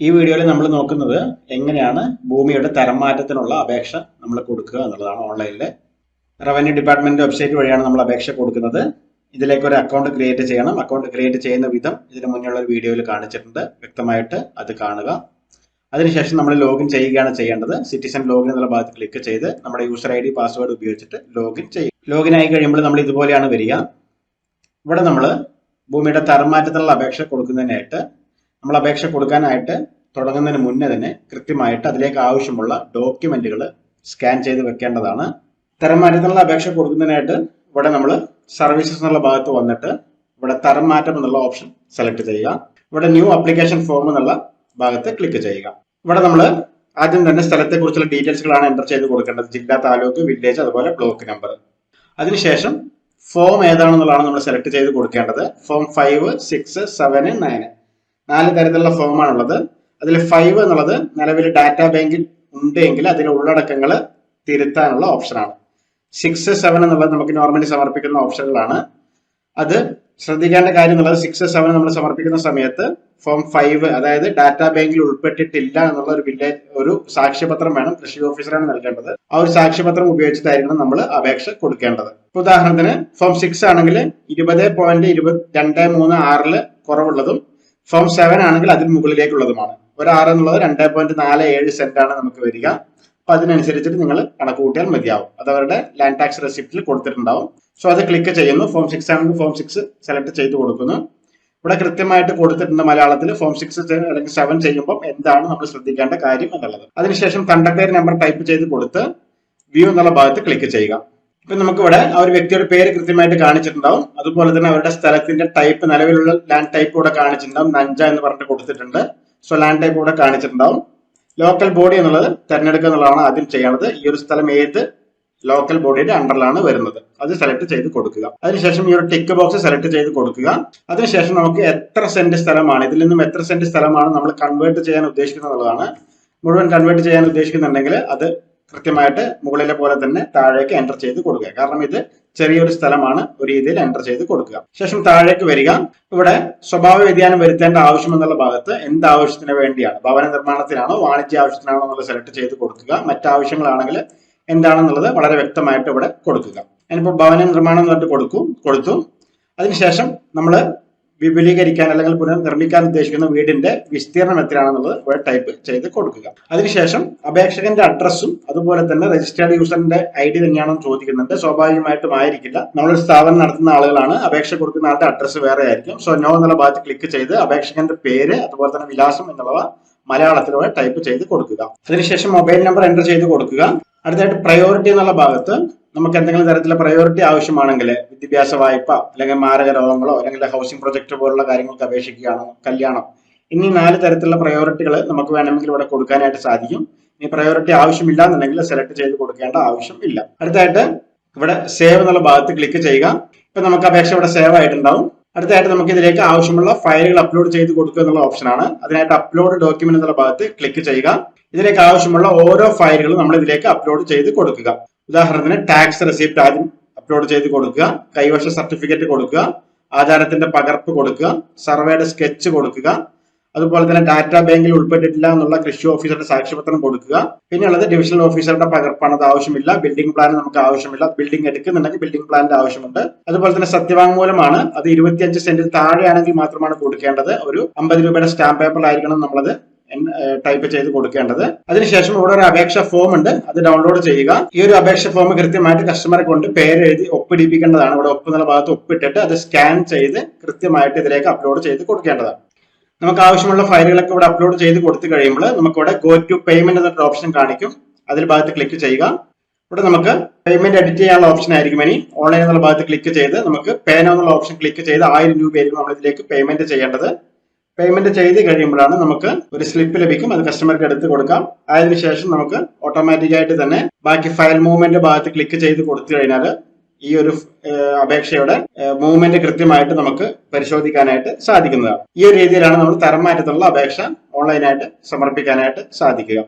ഈ വീഡിയോയിൽ നമ്മൾ നോക്കുന്നത് എങ്ങനെയാണ് ഭൂമിയുടെ തരംമാറ്റത്തിനുള്ള അപേക്ഷ നമ്മൾ കൊടുക്കുക എന്നുള്ളതാണ് ഓൺലൈനിൽ റവന്യൂ ഡിപ്പാർട്ട്മെന്റ് വെബ്സൈറ്റ് വഴിയാണ് നമ്മൾ അപേക്ഷ കൊടുക്കുന്നത്. ഇതിലേക്ക് ഒരു അക്കൗണ്ട് ക്രിയേറ്റ് ചെയ്യണം. അക്കൗണ്ട് ക്രിയേറ്റ് ചെയ്യുന്ന വിധം ഇതിന് മുന്നേ ഒരു വീഡിയോയിൽ കാണിച്ചിട്ടുണ്ട്. വ്യക്തമായിട്ട് അത് കാണുക. അതിനുശേഷം നമ്മൾ ലോഗിൻ ചെയ്യുകയാണ് ചെയ്യേണ്ടത്. സിറ്റിസൺ ലോഗിൻ എന്നുള്ള ഭാഗത്ത് ക്ലിക്ക് ചെയ്ത് നമ്മുടെ യൂസർ ഐ ഡി പാസ്വേഡ് ഉപയോഗിച്ചിട്ട് ലോഗിൻ ചെയ്യും ലോഗിൻ ആയി കഴിയുമ്പോൾ നമ്മൾ ഇതുപോലെയാണ് വരിക. ഇവിടെ നമ്മൾ ഭൂമിയുടെ തരംമാറ്റത്തിനുള്ള അപേക്ഷ കൊടുക്കുന്നതിനായിട്ട് നമ്മൾ അപേക്ഷ കൊടുക്കാനായിട്ട് തുടങ്ങുന്നതിന് മുന്നേ തന്നെ കൃത്യമായിട്ട് അതിലേക്ക് ആവശ്യമുള്ള ഡോക്യുമെന്റുകൾ സ്കാൻ ചെയ്ത് വെക്കേണ്ടതാണ്. തരം മാറ്റത്തിനുള്ള അപേക്ഷ കൊടുക്കുന്നതിനായിട്ട് ഇവിടെ നമ്മൾ സർവീസസ് എന്നുള്ള ഭാഗത്ത് വന്നിട്ട് ഇവിടെ തരം മാറ്റം എന്നുള്ള ഓപ്ഷൻ സെലക്ട് ചെയ്യുക. ഇവിടെ ന്യൂ അപ്ലിക്കേഷൻ ഫോം എന്നുള്ള ഭാഗത്ത് ക്ലിക്ക് ചെയ്യുക. ഇവിടെ നമ്മൾ ആദ്യം തന്നെ സ്ഥലത്തെക്കുറിച്ചുള്ള ഡീറ്റെയിൽസുകളാണ് എന്റർ ചെയ്ത് കൊടുക്കേണ്ടത്. ജില്ല താലൂക്ക് വില്ലേജ് അതുപോലെ ബ്ലോക്ക് നമ്പർ അതിനുശേഷം ഫോം ഏതാണെന്നുള്ളതാണ് നമ്മൾ സെലക്ട് ചെയ്ത് കൊടുക്കേണ്ടത്. Form five six seven nine നാല് തരത്തിലുള്ള ഫോമാണുള്ളത് അതിൽ ഫൈവ് എന്നുള്ളത് നിലവിൽ ഡാറ്റാ ബാങ്കിൽ ഉണ്ടെങ്കിൽ അതിലെ ഉള്ളടക്കങ്ങൾ തിരുത്താനുള്ള ഓപ്ഷനാണ് സിക്സ് സെവൻ എന്നുള്ളത് നമുക്ക് നോർമലി സമർപ്പിക്കുന്ന ഓപ്ഷനുകളാണ് അത് ശ്രദ്ധിക്കേണ്ട കാര്യം എന്നുള്ളത് സിക്സ് സെവൻ നമ്മൾ സമർപ്പിക്കുന്ന സമയത്ത് ഫോം ഫൈവ് അതായത് ഡാറ്റാ ബാങ്കിൽ ഉൾപ്പെട്ടിട്ടില്ല എന്നുള്ള ഒരു വില്ലേജ് ഒരു സാക്ഷ്യപത്രം വേണം കൃഷി ഓഫീസറാണ് നൽകേണ്ടത്. ആ ഒരു സാക്ഷ്യപത്രം ഉപയോഗിച്ചിട്ടായിരിക്കണം നമ്മൾ അപേക്ഷ കൊടുക്കേണ്ടത്. ഉദാഹരണത്തിന് ഫോം സിക്സ് ആണെങ്കിൽ ഇരുപത് പോയിന്റ് ഇരുപത് രണ്ട് മൂന്ന് ആറിൽ കുറവുള്ളതും ഫോം സെവൻ ആണെങ്കിൽ അതിന് മുകളിലേക്കുള്ളതുമാണ്. ഒരു ആറ് എന്നുള്ളത് രണ്ട് പോയിന്റ് നാല് ഏഴ് സെന്റ് ആണ് നമുക്ക് വരിക. അപ്പൊ അതിനനുസരിച്ചിട്ട് നിങ്ങൾ കണക്ക് കൂട്ടിയാൽ മതിയാവും. അത് അവരുടെ ലാൻഡ് ടാക്സ് റെസിപ്റ്റിൽ കൊടുത്തിട്ടുണ്ടാവും. സോ അത് ക്ലിക്ക് ചെയ്യുന്നു. ഫോം സിക്സ് ആണെങ്കിൽ ഫോം സിക്സ് സെലക്ട് ചെയ്ത് കൊടുക്കുന്നു. ഇവിടെ കൃത്യമായിട്ട് കൊടുത്തിട്ടുണ്ട് മലയാളത്തിൽ. ഫോം സിക്സ് അല്ലെങ്കിൽ സെവൻ ചെയ്യുമ്പോൾ എന്താണ് നമ്മൾ ശ്രദ്ധിക്കേണ്ട കാര്യം എന്നുള്ളത്. അതിനുശേഷം കണ്ടക്ടർ നമ്പർ ടൈപ്പ് ചെയ്ത് കൊടുത്ത് വ്യൂ എന്നുള്ള ഭാഗത്ത് ക്ലിക്ക് ചെയ്യുക. ഇപ്പൊ നമുക്കിവിടെ ആ ഒരു വ്യക്തിയുടെ പേര് കൃത്യമായിട്ട് കാണിച്ചിട്ടുണ്ടാവും. അതുപോലെ തന്നെ അവരുടെ സ്ഥലത്തിന്റെ ടൈപ്പ് നിലവിലുള്ള ലാൻഡ് ടൈപ്പ് കൂടെ കാണിച്ചിട്ടുണ്ടാവും. നഞ്ച എന്ന് പറഞ്ഞിട്ട് കൊടുത്തിട്ടുണ്ട്. സോ ലാൻഡ് ടൈപ്പ് കൂടെ കാണിച്ചിട്ടുണ്ടാവും. ലോക്കൽ ബോഡി എന്നുള്ളത് തെരഞ്ഞെടുക്കുക എന്നുള്ളതാണ് ആദ്യം ചെയ്യേണ്ടത്. ഈ ഒരു സ്ഥലം ഏത് ലോക്കൽ ബോഡിയുടെ അണ്ടറിലാണ് വരുന്നത്. അത് സെലക്ട് ചെയ്ത് കൊടുക്കുക. അതിനുശേഷം ഈ ഒരു ടിക്ക് ബോക്സ് സെലക്ട് ചെയ്ത് കൊടുക്കുക. അതിനുശേഷം നമുക്ക് എത്ര സെന്റ് സ്ഥലമാണ് ഇതിൽ നിന്നും എത്ര സെന്റ് സ്ഥലമാണ് നമ്മൾ കൺവേർട്ട് ചെയ്യാൻ ഉദ്ദേശിക്കുന്നത് എന്നുള്ളതാണ്. മുഴുവൻ കൺവേർട്ട് ചെയ്യാൻ ഉദ്ദേശിക്കുന്നുണ്ടെങ്കിൽ അത് കൃത്യമായിട്ട് മുകളിലെ പോലെ തന്നെ താഴേക്ക് എന്റർ ചെയ്ത് കൊടുക്കുക. കാരണം ഇത് ചെറിയൊരു സ്ഥലമാണ് ഒരു രീതിയിൽ എന്റർ ചെയ്ത് കൊടുക്കുക. ശേഷം താഴേക്ക് വരിക. ഇവിടെ സ്വഭാവ വ്യതിയാനം വരുത്തേണ്ട ആവശ്യം എന്നുള്ള ഭാഗത്ത് എന്ത് ആവശ്യത്തിന് വേണ്ടിയാണ്? ഭവന നിർമ്മാണത്തിനാണോ വാണിജ്യ ആവശ്യത്തിനാണോ എന്നുള്ളത് സെലക്ട് ചെയ്ത് കൊടുക്കുക. മറ്റാവശ്യങ്ങളാണെങ്കിൽ എന്താണെന്നുള്ളത് വളരെ വ്യക്തമായിട്ട് ഇവിടെ കൊടുക്കുക. ഞാനിപ്പോൾ ഭവന നിർമ്മാണം എന്ന് പറഞ്ഞിട്ട് കൊടുക്കും കൊടുത്തു. അതിനുശേഷം നമ്മൾ വിപുലീകരിക്കാൻ അല്ലെങ്കിൽ പുനർനിർമ്മിക്കാൻ ഉദ്ദേശിക്കുന്ന വീടിന്റെ വിസ്തീർണം എത്രയാണെന്നുള്ളത് ഇവിടെ ടൈപ്പ് ചെയ്ത് കൊടുക്കുക. അതിനുശേഷം അപേക്ഷകന്റെ അഡ്രസ്സും അതുപോലെ തന്നെ രജിസ്റ്റേർഡ് യൂസറിന്റെ ഐ ഡി തന്നെയാണെന്ന് ചോദിക്കുന്നുണ്ട്. സ്വാഭാവികമായിട്ടും ആയിരിക്കില്ല. നമ്മളൊരു സ്ഥാപനം നടത്തുന്ന ആളുകളാണ്. അപേക്ഷ കൊടുക്കുന്ന ആളുടെ അഡ്രസ്സ് വേറെ ആയിരിക്കും. സോ നോ എന്നുള്ള ഭാഗത്ത് ക്ലിക്ക് ചെയ്ത് അപേക്ഷകന്റെ പേര് അതുപോലെ തന്നെ വിലാസം എന്നുള്ളവ മലയാളത്തിലൂടെ ടൈപ്പ് ചെയ്ത് കൊടുക്കുക. അതിനുശേഷം മൊബൈൽ നമ്പർ എന്റർ ചെയ്ത് കൊടുക്കുക. അടുത്തായിട്ട് പ്രയോറിറ്റി എന്നുള്ള ഭാഗത്ത് നമുക്ക് എന്തെങ്കിലും തരത്തിലുള്ള പ്രയോറിറ്റി ആവശ്യമാണെങ്കിൽ വിദ്യാഭ്യാസ വായ്പ അല്ലെങ്കിൽ മാരക രോഗങ്ങളോ അല്ലെങ്കിൽ ഹൗസിംഗ് പ്രൊജക്ട് പോലുള്ള കാര്യങ്ങൾക്ക് അപേക്ഷിക്കുകയാണോ കല്യാണം ഇനി നാല് തരത്തിലുള്ള പ്രയോറിറ്റികൾ നമുക്ക് വേണമെങ്കിൽ ഇവിടെ കൊടുക്കാനായിട്ട് സാധിക്കും. ഇനി പ്രയോറിറ്റി ആവശ്യമില്ല എന്നുണ്ടെങ്കിൽ സെലക്ട് ചെയ്ത് കൊടുക്കേണ്ട ആവശ്യം ഇല്ല. അടുത്തായിട്ട് ഇവിടെ സേവ് എന്നുള്ള ഭാഗത്ത് ക്ലിക്ക് ചെയ്യുക. ഇപ്പൊ നമുക്ക് അപേക്ഷ ഇവിടെ സേവ് ആയിട്ടുണ്ടാവും. അടുത്തായിട്ട് നമുക്ക് ഇതിലേക്ക് ആവശ്യമുള്ള ഫയലുകൾ അപ്ലോഡ് ചെയ്ത് കൊടുക്കുക എന്നുള്ള ഓപ്ഷനാണ് അതിനായിട്ട് അപ്ലോഡ് ഡോക്യുമെന്റ് എന്നുള്ള ഭാഗത്ത് ക്ലിക്ക് ചെയ്യുക. ഇതിലേക്ക് ആവശ്യമുള്ള ഓരോ ഫയലുകളും നമ്മൾ ഇതിലേക്ക് അപ്ലോഡ് ചെയ്ത് കൊടുക്കുക. ഉദാഹരണത്തിന് ടാക്സ് റെസിപ്റ്റ് ആദ്യം അപ്ലോഡ് ചെയ്ത് കൊടുക്കുക കൈവശ സർട്ടിഫിക്കറ്റ് കൊടുക്കുക ആധാരത്തിന്റെ പകർപ്പ് കൊടുക്കുക സർവേയുടെ സ്കെച്ച് കൊടുക്കുക അതുപോലെ തന്നെ ഡാറ്റാ ബാങ്കിൽ ഉൾപ്പെട്ടിട്ടില്ല എന്നുള്ള കൃഷി ഓഫീസറുടെ സാക്ഷ്യപത്രം കൊടുക്കുക. പിന്നെയുള്ളത് ഡിവിഷണൽ ഓഫീസറുടെ പകർപ്പാണ് അത് ആവശ്യമില്ല. ബിൽഡിംഗ് പ്ലാൻ നമുക്ക് ആവശ്യമില്ല. ബിൽഡിംഗ് എടുക്കുന്നുണ്ടെങ്കിൽ ബിൽഡിംഗ് പ്ലാനിന്റെ ആവശ്യമുണ്ട്. അതുപോലെ തന്നെ സത്യവാങ്മൂലമാണ് അത് ഇരുപത്തിയഞ്ച് സെന്റിൽ താഴെയാണെങ്കിൽ മാത്രമാണ് കൊടുക്കേണ്ടത്. ഒരു അമ്പത് രൂപയുടെ സ്റ്റാമ്പ് പേപ്പറിലായിരിക്കണം നമ്മളത് ടൈപ്പ് ചെയ്ത് കൊടുക്കേണ്ടത്. അതിനുശേഷം ഇവിടെ ഒരു അപേക്ഷ ഫോം ഉണ്ട്. അത് ഡൗൺലോഡ് ചെയ്യുക. ഈ ഒരു അപേക്ഷ ഫോം കൃത്യമായിട്ട് കസ്റ്റമറെ കൊണ്ട് പേരെഴുതി ഒപ്പിടിപ്പിക്കേണ്ടതാണ്. ഇവിടെ ഒപ്പ് എന്നുള്ള ഭാഗത്ത് ഒപ്പിട്ടിട്ട് അത് സ്കാൻ ചെയ്ത് കൃത്യമായിട്ട് ഇതിലേക്ക് അപ്ലോഡ് ചെയ്ത് കൊടുക്കേണ്ടതാണ്. നമുക്ക് ആവശ്യമുള്ള ഫയലുകളൊക്കെ ഇവിടെ അപ്ലോഡ് ചെയ്ത് കൊടുത്തു കഴിയുമ്പോൾ നമുക്ക് ഇവിടെ ഗോ ടു പേയ്മെന്റ് എന്നൊരു ഓപ്ഷൻ കാണിക്കും. അതിൽ ഭാഗത്ത് ക്ലിക്ക് ചെയ്യുക. ഇവിടെ നമുക്ക് പേയ്മെന്റ് എഡിറ്റ് ചെയ്യാനുള്ള ഓപ്ഷൻ ആയിരിക്കും ഇനി. ഓൺലൈൻ എന്നുള്ള ഭാഗത്ത് ക്ലിക്ക് ചെയ്ത് നമുക്ക് പേനോ എന്നുള്ള ഓപ്ഷൻ ക്ലിക്ക് ചെയ്ത് ആയിരം രൂപയായിരിക്കും നമ്മൾ ഇതിലേക്ക് പേയ്മെന്റ് ചെയ്യേണ്ടത്. പേയ്മെന്റ് ചെയ്ത് കഴിയുമ്പോഴാണ് നമുക്ക് ഒരു സ്ലിപ്പ് ലഭിക്കും. അത് കസ്റ്റമർക്ക് എടുത്ത് കൊടുക്കാം. അതിനുശേഷം നമുക്ക് ഓട്ടോമാറ്റിക് ആയിട്ട് തന്നെ ബാക്കി ഫയൽ മൂവ്മെന്റ് ഭാഗത്ത് ക്ലിക്ക് ചെയ്ത് കൊടുത്തു കഴിഞ്ഞാൽ ഈ ഒരു അപേക്ഷയുടെ മൂവ്മെന്റ് കൃത്യമായിട്ട് നമുക്ക് പരിശോധിക്കാനായിട്ട് സാധിക്കുന്നതാണ്. ഈ ഒരു രീതിയിലാണ് നമ്മൾ തരം മാറ്റത്തിലുള്ള അപേക്ഷ ഓൺലൈനായിട്ട് സമർപ്പിക്കാനായിട്ട് സാധിക്കുക.